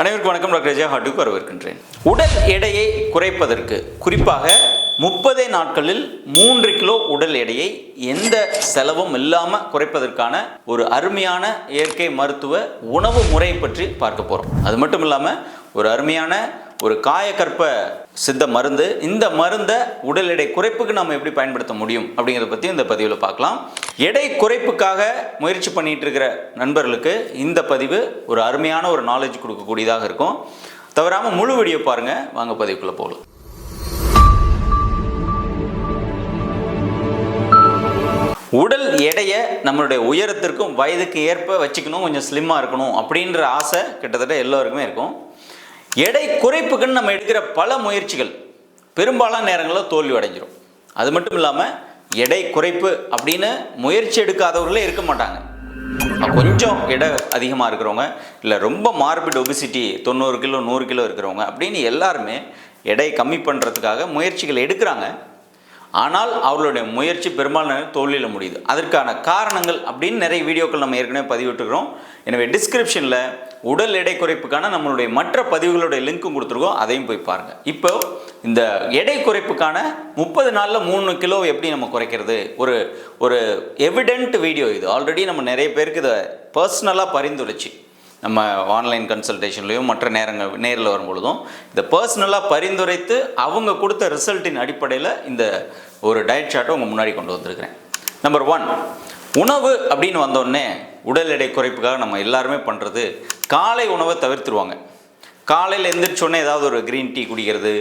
அனைவருக்கும் வணக்கம். டாக்டர் விஜயா ஹாட்டுக்கு வரவேற்கின்றேன். உடல் எடையை குறைப்பதற்கு குறிப்பாக முப்பதே நாட்களில் மூன்று கிலோ உடல் எடையை எந்த செலவும் இல்லாமல் குறைப்பதற்கான ஒரு அருமையான இயற்கை மருத்துவ உணவு முறை பற்றி பார்க்க போகிறோம் அது மட்டும் இல்லாமல் ஒரு அருமையான ஒரு காயக்கற்ப சித்த மருந்து இந்த மருந்தை உடல் எடை குறைப்புக்கு நம்ம எப்படி பயன்படுத்த முடியும் அப்படிங்கிறத பற்றி இந்த பதிவில் பார்க்கலாம். எடை குறைப்புக்காக முயற்சி பண்ணிட்டு இருக்கிற நண்பர்களுக்கு இந்த பதிவு ஒரு அருமையான ஒரு நாலேஜ் கொடுக்கக்கூடியதாக இருக்கும். தவறாமல் முழு வீடியோ பாருங்கள் வாங்க பதிவுக்குள்ளே போகலாம். உடல் எடையை நம்மளுடைய உயரத்திற்கும் வயதுக்கு ஏற்ப வச்சுக்கணும். கொஞ்சம் ஸ்லிம்மாக இருக்கணும் அப்படின்ற ஆசை கிட்டத்தட்ட எல்லோருக்குமே இருக்கும். எடை குறைப்புக்குன்னு நம்ம எடுக்கிற பல முயற்சிகள் பெரும்பாலான நேரங்களில் தோல்வி அடைஞ்சிரும். அது மட்டும் இல்லாமல் எடை குறைப்பு அப்படின்னு முயற்சி எடுக்காதவர்களே இருக்க மாட்டாங்க. கொஞ்சம் எடை அதிகமாக இருக்கிறவங்க இல்லை ரொம்ப மார்பிட் ஒபிசிட்டி தொண்ணூறு கிலோ நூறு கிலோ இருக்கிறவங்க அப்படின்னு எல்லாருமே எடை கம்மி பண்ணுறதுக்காக முயற்சிகள் எடுக்கிறாங்க. ஆனால் அவர்களுடைய முயற்சி பெரும்பாலான தோல்வியில் முடியுது. அதற்கான காரணங்கள் அப்படின்னு நிறைய வீடியோக்கள் நம்ம ஏற்கனவே பதிவிட்டுருக்கிறோம். எனவே டிஸ்கிரிப்ஷனில் உடல் எடை குறைப்புக்கான நம்மளுடைய மற்ற பதிவுகளுடைய லிங்க்கும் கொடுத்துருக்கோம். அதையும் போய் பாருங்கள் இப்போ இந்த எடை குறைப்புக்கான முப்பது நாளில் மூணு கிலோ எப்படி நம்ம குறைக்கிறது? ஒரு ஒரு எவிடென்ட் வீடியோ இது. ஆல்ரெடி நம்ம நிறைய பேருக்கு இதை பர்சனலாக பரிந்துரைச்சு. நம்ம ஆன்லைன் கன்சல்டேஷன்லேயும் மற்ற நேரங்கள் நேரில் வரும்பொழுதும் இதை பர்சனலாக பரிந்துரைத்து அவங்க கொடுத்த ரிசல்ட்டின் அடிப்படையில் இந்த ஒரு டயட் சார்ட்டை உங்கள் முன்னாடி கொண்டு வந்திருக்கிறேன். நம்பர் ஒன் உணவு அப்படின்னு வந்தோடனே உடல் எடை குறைப்புக்காக நம்ம எல்லாருமே பண்ணுறது காலை உணவை தவிர்த்துருவாங்க. காலையில் எந்திரிச்சோடனே ஏதாவது ஒரு க்ரீன் டீ குடிக்கிறது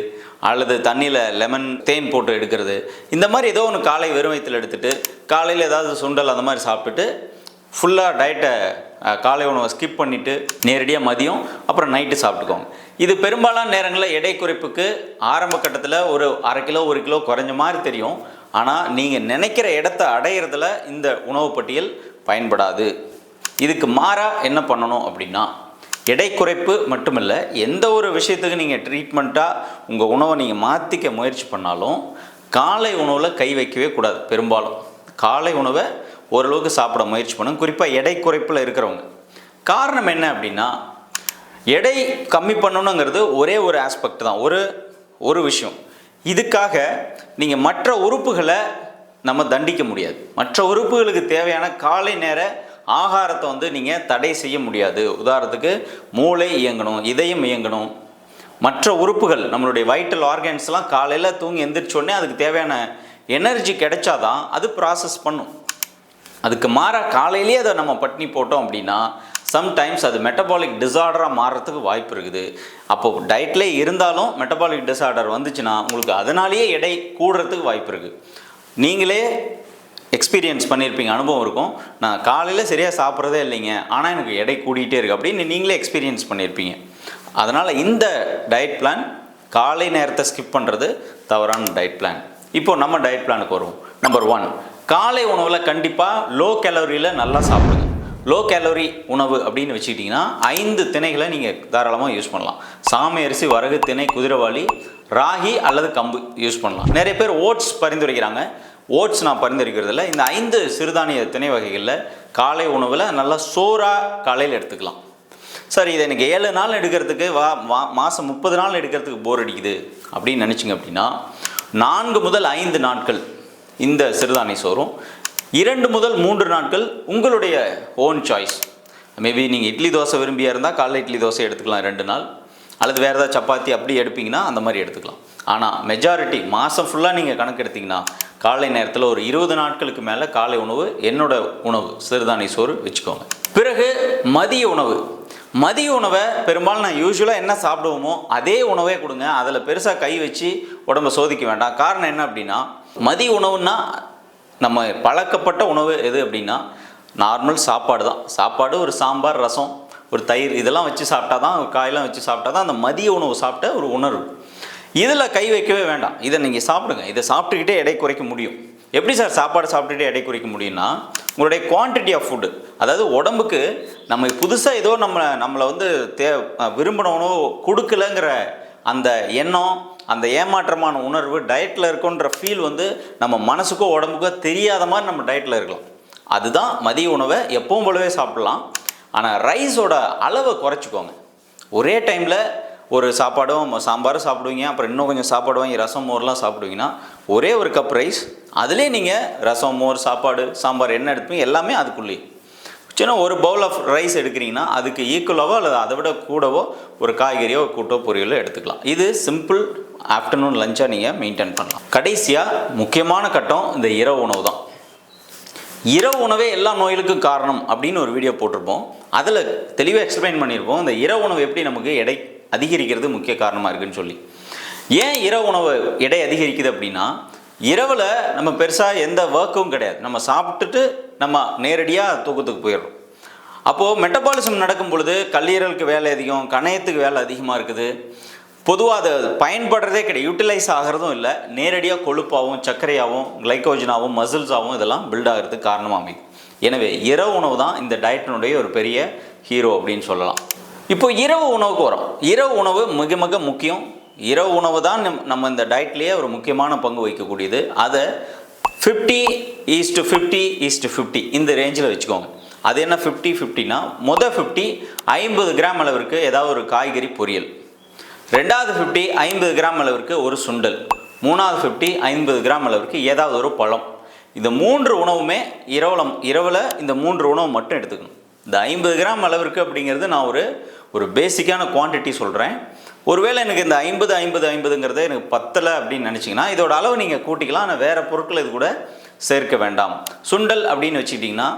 அல்லது தண்ணியில் லெமன் தேன் போட்டு எடுக்கிறது. இந்த மாதிரி ஏதோ ஒன்று காலை வெறும் வயிற்றில் எடுத்துகிட்டு காலையில் ஏதாவது சுண்டல் அந்த மாதிரி சாப்பிட்டுட்டு ஃபுல்லாக டயட்டை காலை உணவை ஸ்கிப் பண்ணிவிட்டு நேரடியாக மதியம் அப்புறம் நைட்டு சாப்பிட்டுக்கோங்க. இது பெரும்பாலான நேரங்களில் எடை குறைப்புக்கு ஆரம்ப கட்டத்தில் ஒரு அரை கிலோ ஒரு கிலோ குறைஞ்ச மாதிரி தெரியும். ஆனால் நீங்கள் நினைக்கிற இடத்த அடையிறதுல இந்த உணவு பட்டியல் பயன்படாது. இதுக்கு மாறாக என்ன பண்ணணும் அப்படின்னா எடை குறைப்பு மட்டுமில்லை எந்த ஒரு விஷயத்துக்கு நீங்கள் ட்ரீட்மெண்ட்டாக உங்கள் உணவை நீங்கள் மாற்றிக்க முயற்சி பண்ணாலும் காலை உணவில் கை வைக்கவே கூடாது பெரும்பாலும். காலை உணவை ஓரளவுக்கு சாப்பிட முயற்சி பண்ணுங்க குறிப்பாக எடை குறைப்பில் இருக்கிறவங்க. காரணம் என்ன அப்படின்னா எடை கம்மி பண்ணணுங்கிறது ஒரே ஒரு ஆஸ்பெக்ட் தான். ஒரு ஒரு விஷயம். இதுக்காக நீங்கள் மற்ற உறுப்புகளை நம்ம தண்டிக்க முடியாது. மற்ற உறுப்புகளுக்கு தேவையான காலை நேர ஆகாரத்தை வந்து நீங்கள் தடை செய்ய முடியாது. உதாரணத்துக்கு மூளை இயங்கணும் இதயம் இயங்கணும். மற்ற உறுப்புகள் நம்மளுடைய வைட்டல் ஆர்கன்ஸ்லாம் காலையில் தூங்கி எந்திரிச்சோடனே அதுக்கு தேவையான எனர்ஜி கிடைச்சாதான் அது ப்ராசஸ் பண்ணும். அதுக்கு மாறாக காலையிலேயே அதை நம்ம பட்னி போட்டோம் அப்படின்னா சம்டைம்ஸ் அது மெட்டபாலிக் டிசார்டராக மாறுறதுக்கு வாய்ப்பு இருக்குது. அப்போது டயட்லே இருந்தாலும் மெட்டபாலிக் டிசார்டர் வந்துச்சுன்னா உங்களுக்கு அதனாலேயே எடை கூடுறதுக்கு வாய்ப்பு இருக்குது நீங்களே எக்ஸ்பீரியன்ஸ் பண்ணியிருப்பீங்க அனுபவம் இருக்கும். நான் காலையில் சரியாக சாப்பிட்றதே இல்லைங்க ஆனால் எனக்கு எடை கூடிகிட்டே இருக்குது அப்படின்னு நீங்களே எக்ஸ்பீரியன்ஸ் பண்ணியிருப்பீங்க அதனால் இந்த டயட் பிளான் காலை நேரத்தை ஸ்கிப் பண்ணுறது தவறான டயட் பிளான் இப்போது நம்ம டயட் பிளானுக்கு வருவோம். நம்பர் ஒன் காலை உணவில் கண்டிப்பாக லோ கேலரியில் நல்லா சாப்பிடுங்க. லோ கேலரி உணவு அப்படின்னு வச்சுக்கிட்டிங்கன்னா ஐந்து திணைகளை நீங்கள் தாராளமாக யூஸ் பண்ணலாம். சாமை அரிசி வரகு திணை குதிரைவாளி ராகி அல்லது கம்பு யூஸ் பண்ணலாம். நிறைய பேர் ஓட்ஸ் பரிந்துரைக்கிறாங்க. ஓட்ஸ் நான் பரிந்துரைக்கிறதில்ல. இந்த ஐந்து சிறுதானிய திணை வகைகளில் காலை உணவில் நல்லா சோறாக காலையில் எடுத்துக்கலாம். சார் இது எனக்கு ஏழு நாள் எடுக்கிறதுக்கு வா மா மாதம் முப்பது நாள் எடுக்கிறதுக்கு போர் அடிக்குது அப்படின்னு நினச்சிங்க அப்படின்னா நான்கு முதல் ஐந்து நாட்கள் இந்த சிறுதானிய சோறும். இரண்டு முதல் மூன்று நாட்கள் உங்களுடைய ஓன் சாய்ஸ் மேபி நீங்கள் இட்லி தோசை விரும்பியா இருந்தால் காலைல இட்லி தோசை எடுத்துக்கலாம் ரெண்டு நாள். அல்லது வேறு ஏதாவது சப்பாத்தி அப்படி எடுப்பீங்கன்னா அந்த மாதிரி எடுத்துக்கலாம். ஆனால் மெஜாரிட்டி மாதம் ஃபுல்லாக நீங்கள் கணக்கு எடுத்தீங்கன்னா காலை நேரத்தில் ஒரு இருபது நாட்களுக்கு மேலே காலை உணவு என்னோட உணவு சிறுதானிய சோறு வச்சுக்கோங்க. பிறகு மதிய உணவு. மதிய உணவை பெரும்பாலும் நான் யூஸ்வலாக என்ன சாப்பிடுவோமோ அதே உணவே கொடுங்க. அதில் பெருசாக கை வச்சு உடம்ப சோதிக்க வேண்டாம். காரணம் என்ன அப்படின்னா மதிய உணவுன்னா நம்ம பழக்கப்பட்ட உணவு எது அப்படின்னா நார்மல் சாப்பாடு தான். சாப்பாடு ஒரு சாம்பார் ரசம் ஒரு தயிர் இதெல்லாம் வச்சு சாப்பிட்டா தான் காயெல்லாம் வச்சு சாப்பிட்டா தான் அந்த மதிய உணவு சாப்பிட்ட ஒரு உணர்வு. இதில் கை வைக்கவே வேண்டாம். இதை நீங்கள் சாப்பிடுங்க. இதை சாப்பிட்டுக்கிட்டே எடை குறைக்க முடியும். எப்படி சார் சாப்பாடு சாப்பிட்டுட்டு எடை குறைக்க முடியும்னா உங்களுடைய குவான்டிட்டி ஆஃப் ஃபுட்டு அதாவது உடம்புக்கு நம்ம புதுசாக ஏதோ நம்ம நம்மளை வந்து தே விரும்பின உணவு கொடுக்கலங்கிற அந்த எண்ணம் அந்த ஏமாற்றமான உணர்வு டயட்டில் இருக்கோன்ற ஃபீல் வந்து நம்ம மனசுக்கோ உடம்புக்கோ தெரியாத மாதிரி நம்ம டயட்டில் இருக்கலாம். அதுதான் மதிய உணவை எப்பவும் போலவே சாப்பிடலாம். ஆனால் ரைஸோட அளவை குறைச்சிக்கோங்க. ஒரே டைமில் ஒரு சாப்பாடும் சாம்பாரும் சாப்பிடுவீங்க அப்புறம் இன்னும் கொஞ்சம் சாப்பாடு வாங்கி ரசம் மோர்லாம் சாப்பிடுவீங்கன்னா ஒரே ஒரு கப் ரைஸ் அதிலே நீங்கள் ரசம் மோர் சாப்பாடு சாம்பார் என்ன எடுப்பீங்க எல்லாமே அதுக்குள்ளேயே. சின்ன ஒரு பவுல் ஆஃப் ரைஸ் எடுக்கிறீங்கன்னா அதுக்கு ஈக்குவலாவோ அல்லது அதை விட கூடவோ ஒரு காய்கறியோ கூட்டோ பொரியலோ எடுத்துக்கலாம். இது சிம்பிள் ஆஃப்டர்நூன் லஞ்சாக நீங்கள் மெயின்டைன் பண்ணலாம். கடைசியாக முக்கியமான கட்டம் இந்த இரவு உணவு தான் இரவு உணவே எல்லா நோய்களுக்கும் காரணம் அப்படின்னு ஒரு வீடியோ போட்டிருப்போம். அதில் தெளிவாக எக்ஸ்பிளைன் பண்ணியிருப்போம். இந்த இரவு உணவு எப்படி நமக்கு எடை அதிகரிக்கிறது முக்கிய காரணமாக இருக்குன்னு சொல்லி. ஏன் இரவு உணவு எடை அதிகரிக்குது அப்படின்னா இரவில் நம்ம பெருசாக எந்த ஒர்க்கும் கிடையாது. நம்ம சாப்பிட்டுட்டு நம்ம நேரடியாக தூக்கத்துக்கு போயிடுறோம். அப்போது மெட்டபாலிசம் நடக்கும் பொழுது கல்லீரலுக்கு வேலை அதிகம் கணையத்துக்கு வேலை அதிகமாக இருக்குது. பொதுவாக அது பயன்படுறதே கிடையாது. யூட்டிலைஸ் ஆகிறதும் இல்லை. நேரடியாக கொழுப்பாகவும் சர்க்கரையாகவும் கிளைக்கோஜனாகவும் மசில்ஸாகவும் இதெல்லாம் பில்ட் ஆகிறதுக்கு காரணமாக அமையும். எனவே இரவு உணவு தான் இந்த டயட்டினுடைய ஒரு பெரிய ஹீரோ அப்படின்னு சொல்லலாம். இப்போ இரவு உணவுக்கு வரோம். இரவு உணவு மிக மிக முக்கியம். இரவு உணவு தான் நம்- நம்ம இந்த டயட்லேயே ஒரு முக்கியமான பங்கு வகிக்கக்கூடியது. அதை fifty is to fifty is to fifty இந்த ரேஞ்சில் வச்சுக்கோங்க அது என்ன ஃபிஃப்டி ஃபிஃப்டினா மொதல் ஃபிஃப்டி ஐம்பது கிராம் அளவிற்கு ஏதாவது ஒரு காய்கறி பொரியல். ரெண்டாவது ஃபிஃப்டி ஐம்பது கிராம் அளவிற்கு ஒரு சுண்டல். மூணாவது ஃபிஃப்டி ஐம்பது கிராம் அளவிற்கு ஏதாவது ஒரு பழம். இந்த மூன்று உணவுமே இரவுல இரவில் இந்த மூன்று உணவு மட்டும் எடுத்துக்கணும். இந்த ஐம்பது கிராம் அளவிற்கு அப்படிங்கிறது நான் ஒரு ஒரு பேசிக்கான குவான்டிட்டி சொல்கிறேன் ஒருவேளை எனக்கு இந்த ஐம்பது ஐம்பது ஐம்பதுங்கிறது எனக்கு பத்தலை அப்படின்னு நினச்சிங்கன்னா இதோட அளவு நீங்கள் கூட்டிக்கலாம். ஆனால் வேறு பொருட்கள் இது கூட சேர்க்க வேண்டாம். சுண்டல் அப்படின்னு வச்சுக்கிட்டிங்கன்னா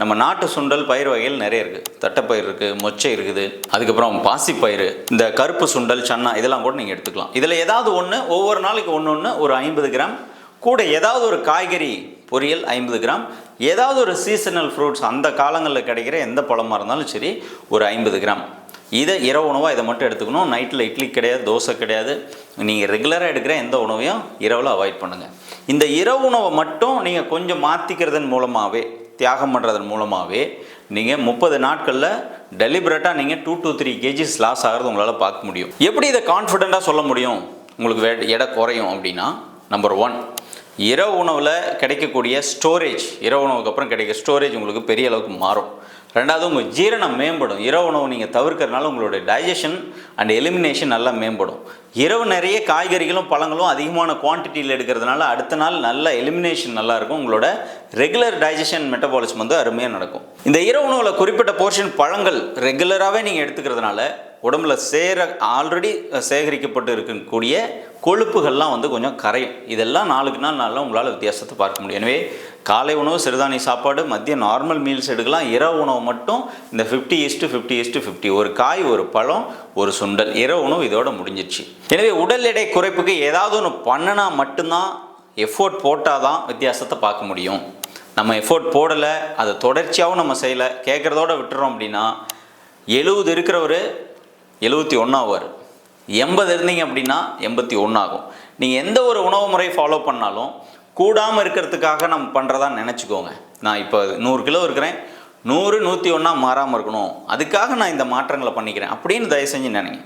நம்ம நாட்டு சுண்டல் பயிர் வகைகள் நிறைய இருக்குது தட்டைப்பயிர் இருக்குது மொச்சை இருக்குது அதுக்கப்புறம் பாசிப்பயிறு இந்த கருப்பு சுண்டல் சன்னா இதெல்லாம் கூட நீங்கள் எடுத்துக்கலாம். இதில் ஏதாவது ஒன்று ஒவ்வொரு நாளைக்கு ஒன்று ஒன்று ஒரு ஐம்பது கிராம். கூட ஏதாவது ஒரு காய்கறி பொரியல் ஐம்பது கிராம். ஏதாவது ஒரு சீசனல் ஃப்ரூட்ஸ் அந்த காலங்களில் கிடைக்கிற எந்த பழமாக இருந்தாலும் சரி ஒரு ஐம்பது கிராம். இதை இரவு உணவாக இதை மட்டும் எடுத்துக்கணும். நைட்டில் இட்லி கிடையாது தோசை கிடையாது. நீங்கள் ரெகுலராக எடுக்கிற எந்த உணவையும் இரவில் அவாய்ட் பண்ணுங்கள் இந்த இரவு உணவை மட்டும் நீங்கள் கொஞ்சம் மாற்றிக்கிறதன் மூலமாகவே தியாகம் பண்ணுறதன் மூலமாகவே நீங்கள் முப்பது நாட்களில் டெலிபரேட்டாக நீங்கள் two two three kgs loss ஆகிறது உங்களால் பார்க்க முடியும். எப்படி இதை கான்ஃபிடெண்ட்டாக சொல்ல முடியும்? உங்களுக்கு வே- எடை குறையும் அப்படின்னா நம்பர் ஒன் இரவு உணவில் கிடைக்கக்கூடிய ஸ்டோரேஜ் இரவு உணவுக்கு அப்புறம் கிடைக்க ஸ்டோரேஜ் உங்களுக்கு பெரிய அளவுக்கு மாறும். ரெண்டாவது உங்கள் ஜீரணம் மேம்படும். இரவு உணவு நீங்கள் தவிர்க்கறதுனால உங்களுடைய டைஜஷன் அண்ட் எலிமினேஷன் நல்லா மேம்படும். இரவு நிறைய காய்கறிகளும் பழங்களும் அதிகமான குவான்டிட்டியில் எடுக்கிறதுனால அடுத்த நாள் நல்ல எலிமினேஷன் நல்லாயிருக்கும் உங்களோட ரெகுலர் டைஜஷன் மெட்டபாலிசம் வந்து அருமையாக நடக்கும். இந்த இரவு உணவில் குறிப்பிட்ட போர்ஷன் பழங்கள் ரெகுலராகவே நீங்கள் எடுத்துக்கிறதுனால உடம்புல சேர ஆல்ரெடி சேகரிக்கப்பட்டு இருக்கக்கூடிய கொழுப்புகள்லாம் வந்து கொஞ்சம் கரையும். இதெல்லாம் நாளுக்கு நாள் நாளில் உங்களால் வித்தியாசத்தை பார்க்க முடியும். எனவே காலை உணவு சிறுதானிய சாப்பாடு மதியம் நார்மல் மீல்ஸ் எடுக்கலாம். இரவு உணவு மட்டும் இந்த fifty is to fifty is to fifty ஒரு காய் ஒரு பழம் ஒரு சுண்டல். இரவு உணவு இதோட முடிஞ்சிருச்சு எனவே உடல் எடை குறைப்புக்கு ஏதாவது ஒன்று பண்ணினா மட்டும்தான் எஃபோர்ட் போட்டால் தான் வித்தியாசத்தை பார்க்க முடியும். நம்ம எஃபோர்ட் போடலை அதை தொடர்ச்சியாகவும் நம்ம செய்யலை கேட்குறதோட விட்டுறோம் அப்படின்னா எழுபது இருக்கிறவர் எழுபத்தி ஒன்றாவார் எண்பது இருந்தீங்க அப்படின்னா எண்பத்தி ஒன்றாகும் நீங்கள் எந்த ஒரு உணவு முறை ஃபாலோ பண்ணாலும் கூடாமல் இருக்கிறதுக்காக நம்ம பண்ணுறதா நினச்சிக்கோங்க. நான் இப்போ நூறு கிலோ இருக்கிறேன். நூறு நூற்றி ஒன்றா மாறாமல் இருக்கணும். அதுக்காக நான் இந்த மாற்றங்களை பண்ணிக்கிறேன். அப்படின்னு தயவு செஞ்சு நினைங்க.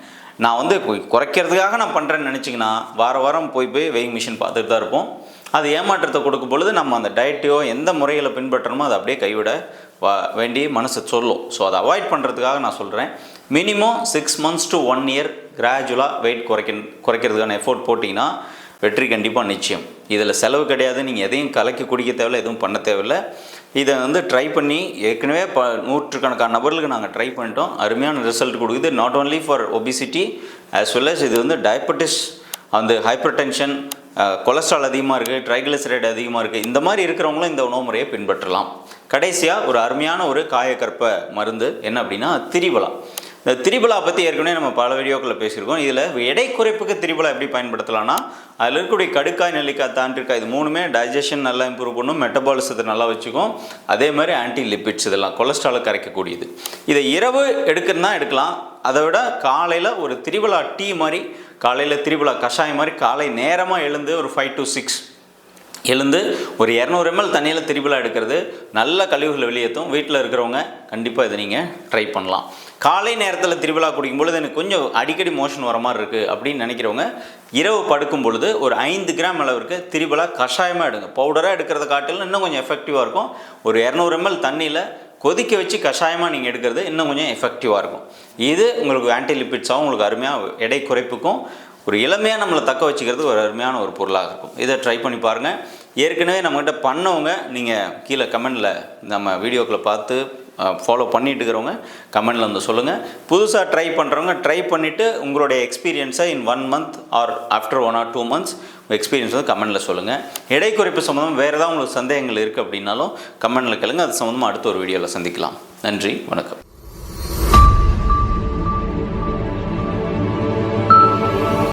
நான் வந்து குறைக்கிறதுக்காக நான் பண்ணுறேன்னு நினச்சிங்கன்னா வார வாரம் போய் போய் வெயிங் மிஷின் பார்த்துட்டு தான் இருப்போம். அது ஏமாற்றத்தை கொடுக்கும் பொழுது நம்ம அந்த டயட்டையோ எந்த முறைகளை பின்பற்றணுமோ அதை அப்படியே கைவிட வா வேண்டிய மனசை சொல்லும். ஸோ அதை அவாய்ட் பண்ணுறதுக்காக நான் சொல்கிறேன் minimum six months to one year கிராஜுவலாக வெயிட் குறைக்க குறைக்கிறதுக்கான எஃபோர்ட் போட்டிங்கன்னா வெற்றி கண்டிப்பாக நிச்சயம். இதில் செலவு கிடையாது. நீங்கள் எதையும் கலக்கி குடிக்க தேவையில்ல எதுவும் பண்ண தேவையில்ல. இதை வந்து ட்ரை பண்ணி ஏற்கனவே ப நூற்றுக்கணக்கான நபர்களுக்கு நாங்கள் ட்ரை பண்ணிட்டோம். அருமையான ரிசல்ட் கொடுக்குது. Not only for obesity as well as இது வந்து டயபெட்டிஸ் அந்த ஹைப்பர் டென்ஷன் கொலஸ்ட்ரால் அதிகமாக இருக்குது ட்ரைகிளிசரைடு அதிகமாக இருக்குது இந்த மாதிரி இருக்கிறவங்களும் இந்த உணவு முறையை பின்பற்றலாம். கடைசியாக ஒரு அருமையான ஒரு காயக்கற்ப மருந்து. என்ன அப்படின்னா திரிவலம். இந்த திரிபலா பற்றி ஏற்கனவே நம்ம பல வீடியோக்களில் பேசியிருக்கோம். இதில் எடை குறைப்புக்கு திரிபலா எப்படி பயன்படுத்தலாம்னா அதில் இருக்கக்கூடிய கடுக்காய் நெல்லிக்காய் தாண்டிருக்காய் இது மூணுமே டைஜஷன் நல்லா இம்ப்ரூவ் பண்ணும் மெட்டபாலிசத்தை நல்லா வச்சுக்கும். அதே மாதிரி ஆன்டி லிப்பிட்ஸ் இதெல்லாம் கொலஸ்ட்ராலை கரைக்கக்கூடியது. இதை இரவு எடுக்கணும்னா எடுக்கலாம். அதை விட காலையில் ஒரு திரிபலா டீ மாதிரி காலையில் திரிபலா கஷாயம் மாதிரி காலை நேரமாக எழுந்து ஒரு ஃபைவ் டு சிக்ஸ் எழுந்து ஒரு இரநூறு எம்எல் தண்ணியில் திரிபலா எடுக்கிறது. நல்ல கழிவுகளை வெளியேற்றும். வீட்டில் இருக்கிறவங்க கண்டிப்பாக இதை நீங்கள் ட்ரை பண்ணலாம். காலை நேரத்தில் திருவிழா குடிக்கும் பொழுது எனக்கு கொஞ்சம் அடிக்கடி மோஷன் வர மாதிரி இருக்குது அப்படின்னு நினைக்கிறவங்க இரவு படுக்கும் பொழுது ஒரு ஐந்து கிராம் அளவிற்கு திருவிழா கஷாயமாக எடுங்க. பவுடராக எடுக்கிறத காட்டிலும் இன்னும் கொஞ்சம் எஃபெக்டிவாக இருக்கும். ஒரு இரநூறு எம்எல் தண்ணியில் கொதிக்க வச்சு கஷாயமாக நீங்கள் எடுக்கிறது இன்னும் கொஞ்சம் எஃபெக்டிவாக இருக்கும். இது உங்களுக்கு ஆன்டிலிபிட்ஸாகவும் உங்களுக்கு அருமையாக எடை குறைப்புக்கும் ஒரு இளமையாக நம்மளை தக்க வச்சுக்கிறது ஒரு அருமையான ஒரு பொருளாக இருக்கும். இதை ட்ரை பண்ணி பாருங்கள் ஏற்கனவே நம்மகிட்ட பண்ணவங்க நீங்கள் கீழே கமெண்டில் நம்ம வீடியோக்களை பார்த்து ஃபாலோ பண்ணிட்டு இருக்கிறவங்க கமெண்டில் வந்து சொல்லுங்கள் புதுசாக ட்ரை பண்ணுறவங்க ட்ரை பண்ணிவிட்டு உங்களுடைய எக்ஸ்பீரியன்ஸை in one month or after one or two months experience வந்து கமெண்டில் சொல்லுங்கள் எடை குறைப்பு சம்மந்தம் வேறு ஏதாவது உங்களுக்கு சந்தேகங்கள் இருக்குது அப்படின்னாலும் கமெண்டில் கேளுங்க. அது சம்மந்தமாக அடுத்த ஒரு வீடியோவில் சந்திக்கலாம். நன்றி வணக்கம்.